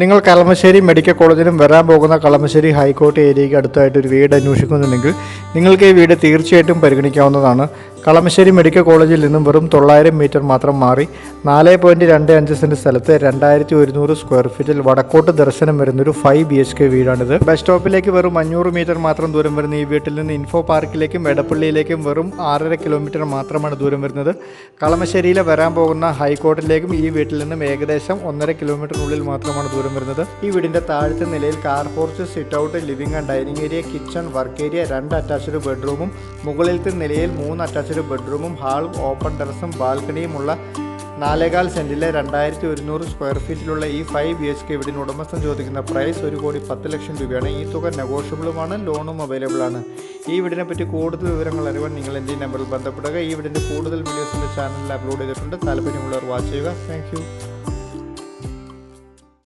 നിങ്ങൾ കളമശ്ശേരി മെഡിക്കൽ കോളേജിലും വരാൻ പോകുന്ന കളമശ്ശേരി ഹൈക്കോടതി ഏരിയയ്ക്ക് അടുത്തായിട്ട് ഒരു വീട് അന്വേഷിക്കുന്നുണ്ടെങ്കിൽ നിങ്ങൾക്ക് ഈ വീട് തീർച്ചയായിട്ടും പരിഗണിക്കാവുന്നതാണ്. കളമശ്ശേരി മെഡിക്കൽ കോളേജിൽ നിന്നും വെറും തൊള്ളായിരം മീറ്റർ മാത്രം മാറി നാല് പോയിന്റ് രണ്ട് അഞ്ച് സെന്റ് സ്ഥലത്ത് രണ്ടായിരത്തി ഒരുന്നൂറ് സ്ക്വയർ ഫീറ്റിൽ വടക്കോട്ട് ദർശനം വരുന്നൊരു ഫൈവ് ബി എച്ച് കെ വീടാണിത്. ബസ് സ്റ്റോപ്പിലേക്ക് വെറും അഞ്ഞൂറ് മീറ്റർ മാത്രം ദൂരം വരുന്ന ഈ വീട്ടിൽ നിന്ന് ഇൻഫോ പാർക്കിലേക്കും എടപ്പള്ളിയിലേക്കും വെറും ആറര കിലോമീറ്റർ മാത്രമാണ് ദൂരം വരുന്നത്. കളമശ്ശേരിയിലെ വരാൻ പോകുന്ന ഹൈക്കോർട്ടിലേക്കും ഈ വീട്ടിൽ നിന്നും ഏകദേശം ഒന്നര കിലോമീറ്ററിനുള്ളിൽ മാത്രമാണ് ദൂരം വരുന്നത്. ഈ വീടിന്റെ താഴത്തെ നിലയിൽ car porch sit out living and dining area kitchen work area രണ്ട് അറ്റാച്ച്ഡ് ബെഡ്റൂമും മുകളിലത്തെ നിലയിൽ മൂന്ന് അറ്റാച്ച്ഡ് ബെഡ്റൂമും ഹാളും ഓപ്പൺ ടെറസും ബാൽക്കണിയുമുള്ള നാലേകാൽ സെന്റിലെ രണ്ടായിരത്തി ഒരുന്നൂറ് സ്ക്വയർ ഫീറ്റിലുള്ള ഈ ഫൈവ് ബി എച്ച് കെ വീടിന് ഉടമസ്ഥൻ ചോദിക്കുന്ന പ്രൈസ് ഒരു കോടി പത്ത് ലക്ഷം രൂപയാണ്. ഈ തുക നെഗോഷ്യബിളുമാണ് ലോണും അവൈലബിൾ ആണ് ഈ വീടിനെ പറ്റി കൂടുതൽ വിവരങ്ങൾ അറിയാൻ നിങ്ങൾ എന്റെ നമ്പറിൽ ബന്ധപ്പെടുക. ഈ വീടിന്റെ കൂടുതൽ വീഡിയോസിന്റെ ചാനലിൽ അപ്ലോഡ് ചെയ്തിട്ടുണ്ട്. താല്പര്യമുള്ളവർ വാച്ച് ചെയ്യുക. താങ്ക്